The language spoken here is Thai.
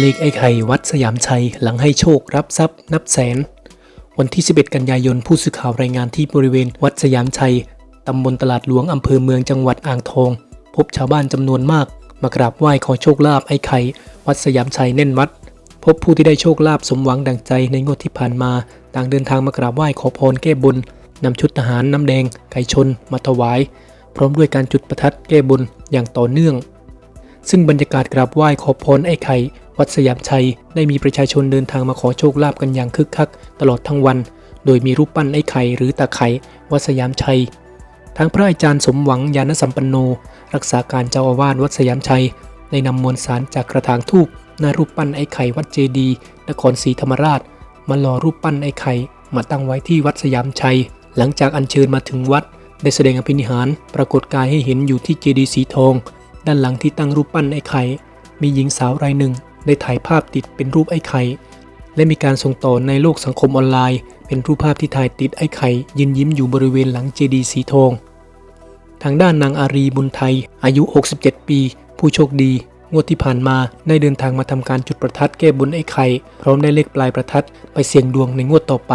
เลขไอ้ไข่วัดสยามชัยหลังให้โชครับทรัพย์นับแสน วันที่ 11 กันยายนผู้สื่อข่าวรายงานที่บริเวณวัดสยามชัยตำบลตลาดหลวงอำเภอเมืองจังหวัดอ่างทอง พบชาวบ้านจำนวนมาก มากราบไหว้ขอโชคลาภไอ้ไข่วัดสยามชัยแน่นวัด พบผู้ที่ได้โชคลาภสมหวังดังใจในงวดที่ผ่านมา ต่างเดินทางมากราบไหว้ขอพรแก้บนนำชุดทหารน้ำแดง ไก่ชนมาถวาย พร้อมด้วยการจุดประทัดแก้บนอย่างต่อเนื่อง ซึ่งบรรยากาศกราบไหว้ขอพรไอ้ไข่ วัดสยามชัย ได้มีประชาชนเดินทางมาขอโชคลาภกันอย่างคึกคัก ตลอดทั้งวัน โดยมีรูปปั้นไอ้ไข่หรือตาไข่วัดสยามชัยทางพระอาจารย์สมหวังยานสัมปันโน รักษาการเจ้าอาวาสวัดสยามชัย ได้นำมวลสารจากกระถางทูปหน้ารูปปั้นไอ้ไข่วัดเจดีนครศรีธรรมราช มาหล่อรูปปั้นไอ้ไข่มาตั้งไว้ที่วัดสยามชัย หลังจากอัญเชิญมาถึงวัด ได้แสดงอภินิหารปรากฏกายให้เห็นอยู่ที่เจดีสีทอง ด้านหลังที่ตั้งรูปปั้นไอ้ไข่มีหญิงสาวรายหนึ่งได้ถ่ายภาพติดเป็นรูปไอ้ไข่และมีการส่งต่อในโลกสังคมออนไลน์ เป็นรูปภาพที่ถ่ายติดไอ้ไข่ยืนยิ้มอยู่บริเวณหลังเจดีย์สีทอง ทางด้านนางอารีบุญไทย อายุ 67 ปี ผู้โชคดี งวดที่ผ่านมาได้เดินทางมาทำการจุดประทัดแก้บนไอ้ไข่พร้อมได้เลขปลายประทัดไปเสี่ยงดวงในงวดต่อไป